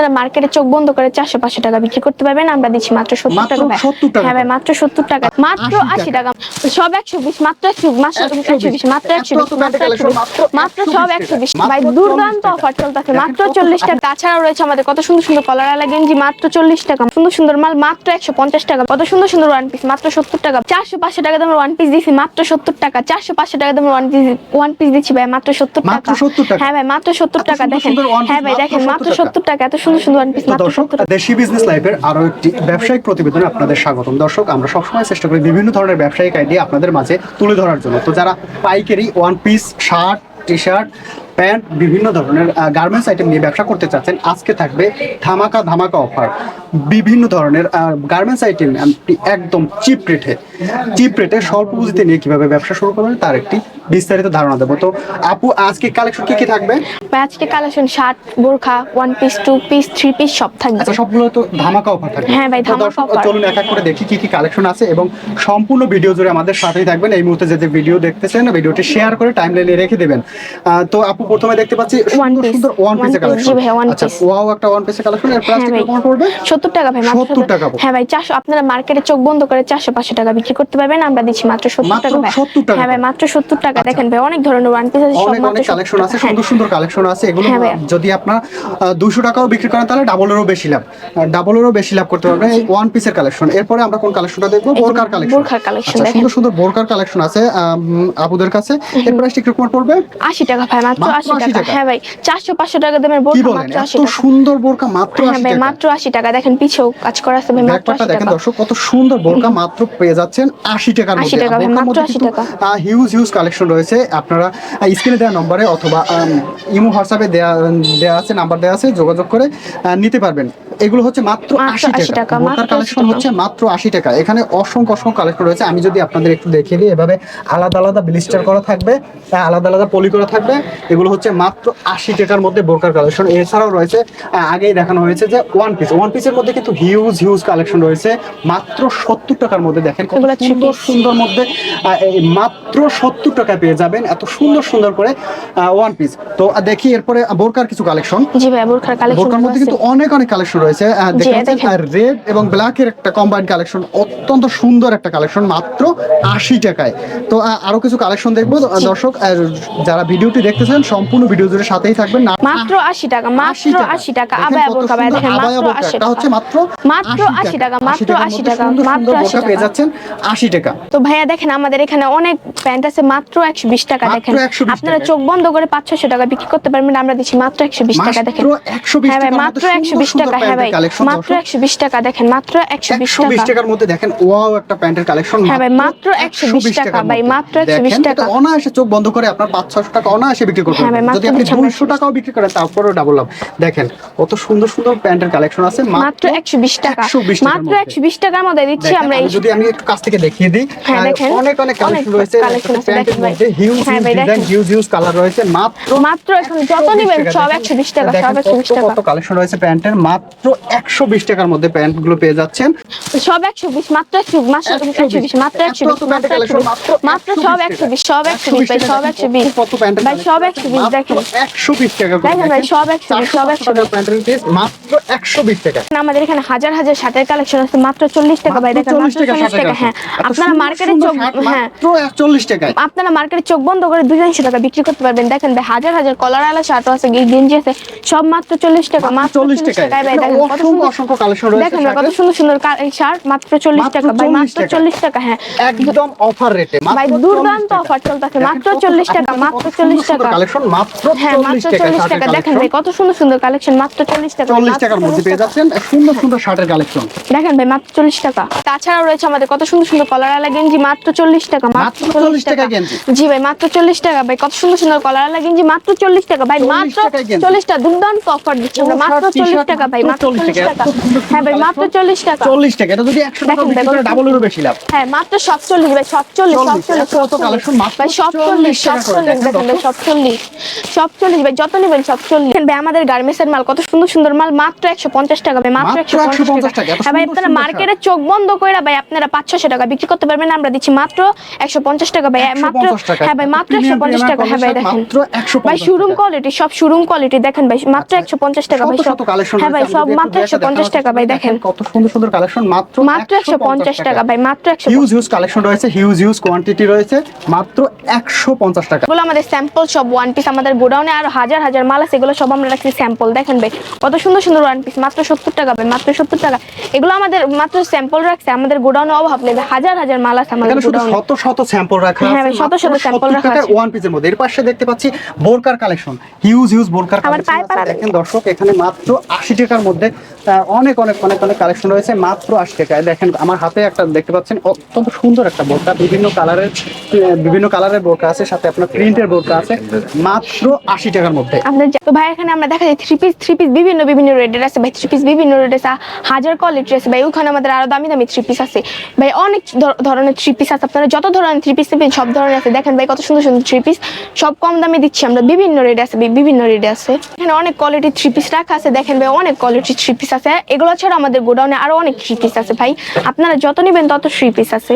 আপনারা মার্কেটে চোখ বন্ধ করে চারশো পাঁচশো টাকা বিক্রি করতে পারবেন আমরা দিচ্ছি মাত্র সত্তর টাকা। ভাই। 70 টাকা। হ্যাঁ ভাই মাত্র সত্তর টাকা। মাত্র আশি টাকা। সব একশো বিশ মাত্র একশো মাত্র একশো বিশ মাত্র একশো বিশ মাত্র একশো বিশ মাত্র সব একশো বিশ। ভাই দুর্দান্ত অফার চলতেছে মাত্র চল্লিশ টাকা। তাছাড়াও রয়েছে আমাদের কত সুন্দর সুন্দর গেঞ্জি মাত্র চল্লিশ টাকা। সুন্দর সুন্দর মাল মাত্র একশো পঞ্চাশ টাকা। কত সুন্দর সুন্দর ওয়ান পিস মাত্র সত্তর টাকা। চারশো পাঁচশো টাকা দামের ওয়ান পিস দিচ্ছি মাত্র সত্তর টাকা। চারশো পাঁচশো টাকা দামের ওয়ান পিস ওয়ান পিস দিচ্ছি ভাই মাত্র সত্তর টাকা। মাত্র 70 টাকা? হ্যাঁ ভাই মাত্র সত্তর টাকা দেখেন। হ্যাঁ ভাই দেখেন মাত্র সত্তর টাকা। এত সুন্দর সুন্দর ওয়ান পিস দর্শক দেশি বিজনেস লাইফের আরও একটি ব্যবসায়িক প্রতিবেদনে আপনাদের স্বাগতম। দর্শক আমরা সবসময় চেষ্টা করি বিভিন্ন ধরনের ব্যবসায়িক আইডিয়া আপনাদের মাঝে তুলে ধরার জন্য। তো যারা পাইকারি one piece shirt T shirt pant বিভিন্ন ধরনের গার্মেন্টস আইটেম নিয়ে ব্যবসা করতে চাচ্ছেন আজকে থাকবে ধামাকা ধামাকা অফার বিভিন্ন ধরনের গার্মেন্টস আইটেম একদম চিপ রেটে চিপ রেটে স্বল্প পুঁজিতে নিয়ে কীভাবে ব্যবসা শুরু করবেন তার একটি বিস্তারিত ধারণা দেবো। তো আপু আজকে কালেকশন কি কি থাকবে? আজকে কালেকশন শার্ট বোরখা one piece two piece three piece সব থাকবে। আচ্ছা সবগুলো তো ধামাকা অফার থাকবে। হ্যাঁ ভাই, ধামাকা offer। চলুন এক এক করে দেখি কি কি কালেকশন আছে এবং সম্পূর্ণ ভিডিও জুড়ে আমাদের সাথেই থাকবেন। এই মুহূর্তে যে ভিডিও দেখতেছেন ভিডিওটি শেয়ার করে টাইম লাইনে রেখে দেবেন। তো আপু প্রথমে দেখতে পাচ্ছি সুন্দর ওয়ান পিসের কালেকশন আচ্ছা ওয়াও একটা ওয়ান পিসের কালেকশন এর প্রাইস ভাই। পড়বে সত্তর টাকা ভাই 70 টাকা। হ্যাঁ ভাই চারশো আপনারা মার্কেটে চোখ বন্ধ করে চারশো পাঁচশো টাকা বিক্রি করতে পারবেন আমরা দিচ্ছি মাত্র সত্তর মাত্র টাকা ভাই। 70 টাকা। হ্যাঁ ভাই মাত্র সত্তর টাকা। দেখেন ভাই অনেক ধরনের ওয়ান পিস আছে সব মাত্র অনেক কালেকশন আছে সুন্দর সুন্দর কালেকশন আছে। এগুলো হ্যাঁ যদি আপনার দুশো টাকাও বিক্রি করেন তাহলে ডাবলেরও বেশি লাভ। ডাবলেরও বেশি লাভ করতে পারবেন এই ওয়ান পিসের কালেকশন এরপরে আমরা কোন কালেকশনটা দেখব? বোরকার কালেকশন বোরকার আচ্ছা সুন্দর সুন্দর বোরকার কালেকশন আছে আম, আপুদের কাছে। এর প্রাইসটা একটু কম পড়বে? আশি টাকা ভাই মাত্র আশি টাকা। হ্যাঁ ভাই চারশো পাঁচশো টাকা দামের মাত্র আশি টাকা। সুন্দর বোরকা মাত্র হ্যাঁ আশি ভাই মাত্র আশি টাকা। দেখেন পিছেও কাজ করা আছে ভাই মাত্র আশি টাকা। দর্শক কত সুন্দর বোরকা মাত্র পেয়ে যাচ্ছেন আশি টাকার 80 মধ্যে। টাকা মাত্র মধ্যে 80 কিন্তু, টাকা। হিউজ হিউজ কালেকশন রয়েছে। আপনারা স্ক্রিনে দেওয়া নম্বরে অথবা ইমো হোয়াটসঅ্যাপে দেওয়া দেওয়া আছে নাম্বার দেওয়া আছে যোগাযোগ করে নিতে পারবেন। এগুলো হচ্ছে মাত্র আশি টাকা। টাকা, বোরকার মাত্র 80 কালেকশন হচ্ছে মাত্র আশি টাকা। এখানে অসংখ্য অসংখ্য কালেকশন রয়েছে। আমি যদি আপনাদের একটু দেখিয়ে দিই এভাবে আলাদা আলাদা ব্লিস্টার করা থাকবে আলাদা আলাদা পলি করা থাকবে। এগুলো হচ্ছে মাত্র আশি টাকার মধ্যে বোরকার কালেকশন এছাড়াও রয়েছে আগেই দেখানো হয়েছে যে ওয়ান পিস ওয়ান পিসের মধ্যে কিন্তু হিউজ হিউজ কালেকশন রয়েছে। মাত্র সত্তর টাকার মধ্যে দেখেন কত সুন্দর সুন্দর মধ্যে মাত্র সত্তর টাকা পেয়ে যাবেন এত সুন্দর সুন্দর করে ওয়ান পিস তো দেখি এরপরে বোরকার কিছু কালেকশন জি ভাই বোরখার কালেকশন বোরকার মধ্যে কিন্তু অনেক অনেক কালেকশন রয়েছে। রেড এবং ব্ল্যাক এর একটা কম্বাইন্ড কালেকশন অত্যন্ত সুন্দর একটা কালেকশন মাত্র আশি টাকায়। তো আরও কিছু কালেকশন দেখব। দর্শক যারা ভিডিওটি দেখতেছেন সম্পূর্ণ ভিডিও জুড়ে সাথেই থাকবেন না মাত্র আশি টাকা মাত্র আশি টাকা দেখেন আবায়া কত ভাই দেখেন মাত্র বোরকা। আশি এটা টাকা হচ্ছে মাত্র মাত্র 80 টাকা, মাত্র 80 টাকা, মাত্র 80 বোরকা পেয়ে যাচ্ছেন আশি টাকা তো ভাইয়া দেখেন আমাদের এখানে অনেক প্যান্ট আছে মাত্র একশো বিশ টাকা দেখেন আপনারা চোখ বন্ধ করে পাঁচ ছশো টাকা বিক্রি করতে পারবেন আমরা দিচ্ছি মাত্র একশো বিশ টাকা দেখেন হ্যাঁ ভাই মাত্র মধ্যে একশো সুন্দর বিশ সুন্দর টাকা হ্যাঁ ভাই মাত্র একশো বিশ টাকা দেখেন মাত্র একশো বিশ একশো বিশ টাকা টাকার মধ্যে দেখেন ওয়াও একটা প্যান্টের কালেকশন হ্যাঁ ভাই, মাত্র 120 টাকা ভাই, মাত্র 120 টাকা। অনায়াসে চোখ বন্ধ করে আপনার পাঁচ ছশো টাকা অনায়াসে বিক্রি করতে হ্যাঁ যদি আপনি দুইশো টাকাও বিক্রি করেন তারপরেও ডাবল লাভ দেখেন কত সুন্দর সুন্দর প্যান্টের কালেকশন আছে মাত্র একশো বিশ টাকা। 120 টাকার মাত্র। একশো বিশ টাকার মধ্যে দিচ্ছি আমরা যদি আমি একটু কাছ থেকে দেখিয়ে দিই হ্যাঁ। অনেক অনেক কালেকশন রয়েছে প্যান্টের মধ্যে হিউজ হ্যাঁ হিউজ ভাই, ডিজাইন হিউজ হিউজ কালার রয়েছে মাত্র মাত্র এখন যত নিবেন সব একশো বিশ টাকা সব একশো বিশ টাকা। কত কালেকশন রয়েছে প্যান্টের মাত্র একশো বিশ টাকার মধ্যে প্যান্টগুলো পেয়ে যাচ্ছেন। সব একশো বিশ মাত্র একশো মাত্র একশো বিশ মাত্র একশো বিশ মাত্র সব একশো বিশ সব একশো বিশ সব একশো বিশ। কত প্যান্টের ভাই সব একশো দেখেন। টাকা দেখেন ভাই, সব 120, সব 120 প্যান্টের piece মাত্র একশো বিশ টাকা। আমাদের এখানে হাজার হাজার শার্টের কালেকশন আছে মাত্র চল্লিশ টাকা ভাই দেখেন মাত্র চল্লিশ টাকা হ্যাঁ। আপনারা মার্কেটে চোখ হ্যাঁ। মাত্র টাকায়। আপনারা মার্কেটে চোখ বন্ধ করে দুই তিনশো টাকা বিক্রি করতে পারবেন। দেখেন ভাই হাজার হাজার কলার আলা শার্টও আছে গেঞ্জি আছে সব মাত্র চল্লিশ টাকা মাত্র চল্লিশ চল্লিশ টাকায়। টাকায় ভাই দেখেন কত সুন্দর অসংখ্য কালেকশন রয়েছে দেখেন কত সুন্দর সুন্দর শার্ট মাত্র চল্লিশ মাত্র টাকা ভাই মাত্র টাকা। চল্লিশ টাকা হ্যাঁ। একদম অফার রেটে ভাই দুর্দান্ত অফার চলতেছে মাত্র চল্লিশ টাকা মাত্র চল্লিশ টাকা। কালেকশন মাত্র হ্যাঁ মাত্র চল্লিশ টাকা দেখেন ভাই কত সুন্দর সুন্দর কালেকশন মাত্র চল্লিশ টাকা। চল্লিশ টাকার মধ্যে পেয়ে যাচ্ছেন সুন্দর সুন্দর শার্টের কালেকশন দেখেন ভাই মাত্র চল্লিশ টাকা। তাছাড়াও রয়েছে আমাদের কত সুন্দর সুন্দর কলার আলা গেঞ্জি মাত্র চল্লিশ টাকা মাত্র 40 টাকা। জি ভাই মাত্র চল্লিশ টাকা। ভাই কত সুন্দর সুন্দর কলার আলা গেঞ্জি মাত্র চল্লিশ টাকা। ভাই মাত্র চল্লিশ টাকা। দুর্দান্ত অফার দিচ্ছি আমরা। মাত্র চল্লিশ টাকা ভাই মাত্র চল্লিশ টাকা। হ্যাঁ ভাই মাত্র চল্লিশ টাকা। চল্লিশ টাকা। এটা যদি একশো টাকা ডাবলেরও বেশি লাভ। হ্যাঁ মাত্র সব চল্লিশ ভাই সব চল্লিশ সব 40 চল্লিশ এত এত collection? মাত্র ভাই সব চল্লিশ 40 সব টাকা করে। চল্লিশ দেখেন ভাই দর্শক। সব চল্লিশ ভাই যত নেবেন সব চল্লিশ ভাই আমাদের গার্মেন্টসের মাল কত সুন্দর সুন্দর মাল মাত্র একশো পঞ্চাশ টাকা ভাই মাত্র একশো পঞ্চাশ টাকা, হ্যাঁ ভাই আপনারা মার্কেটে চোখ বন্ধ করে ভাই আপনারা পাঁচ ছশো টাকা বিক্রি করতে পারবেন আমরা দিচ্ছি মাত্র একশো পঞ্চাশ টাকা ভাই মাত্র হ্যাঁ ভাই মাত্র একশো পঞ্চাশ টাকা হ্যাঁ ভাই দেখেন ভাই শোরুম কোয়ালিটি সব শোরুম কোয়ালিটি দেখেন ভাই মাত্র একশো পঞ্চাশ টাকা ভাই সব হ্যাঁ ভাই সব মাত্র একশো পঞ্চাশ টাকা ভাই দেখেন কত সুন্দর সুন্দর কালেকশন মাত্র মাত্র একশো পঞ্চাশ টাকা ভাই মাত্র একশো হিউজ হিউজ কালেকশন রয়েছে হিউজ হিউজ কোয়ান্টিটি রয়েছে মাত্র একশো পঞ্চাশ টাকা এগুলো আমাদের স্যাম্পল সব ওয়ান পিস আমাদের গোডাউনে আরও হাজার হাজার মাল আছে এগুলো সব আমরা রাখছি স্যাম্পল দেখেন ভাই কত সুন্দর সুন্দর ওয়ান পিস মাত্র সত্তর টাকা ভাই মাত্র সত্তর টাকা। এগুলো আমাদের মাত্র স্যাম্পল রাখছে আমাদের গোডাউনে অভাব নেই হাজার হাজার মাল আছে আমাদের গোডাউনে শত শত স্যাম্পল রাখা হ্যাঁ ভাই, শত শত sample রাখা আছে। ওয়ান পিসের মধ্যে। এর পাশে দেখতে পাচ্ছি বোরকার কালেকশন হিউজ হিউজ বোরকার কালেকশন দেখেন দর্শক এখানে মাত্র আশি টাকার মধ্যে অনেক অনেক অনেক অনেক কালেকশন রয়েছে। মাত্র আশি টাকায় দেখেন, আমার হাতে একটা দেখতে পাচ্ছেন, অত্যন্ত সুন্দর একটা বোরকা। বিভিন্ন কালারের বিভিন্ন কালারের বোরকা আছে, সাথে আপনার প্রিন্টের বোরকা আছে। মাত্র আশি টাকার মধ্যে। ভাই, এখানে আমরা দেখা থ্রি পিস থ্রি পিস বিভিন্ন বিভিন্ন আছে। ভাই থ্রি পিস বিভিন্ন আছে। হাজার আছে। ভাই, ওখানে আমাদের আরও দামি দামি থ্রি পিস আছে। ভাই, অনেক ধরনের থ্রি পিস আছে। আপনারা যত ধরনের থ্রি পিস নেবেন, সব ধরনের আছে। দেখেন ভাই, কত সুন্দর সুন্দর থ্রি পিস সব কম দামে দিচ্ছি আমরা। বিভিন্ন রেটে আছে বিভিন্ন রেটে আছে। এখানে অনেক কোয়ালিটির থ্রি পিস রাখা আছে। দেখেন ভাই, অনেক কোয়ালিটির থ্রি পিস আছে। এগুলো ছাড়া আমাদের গোডাউনে আরও অনেক থ্রি পিস আছে ভাই। আপনারা যত নেবেন তত থ্রি পিস আছে।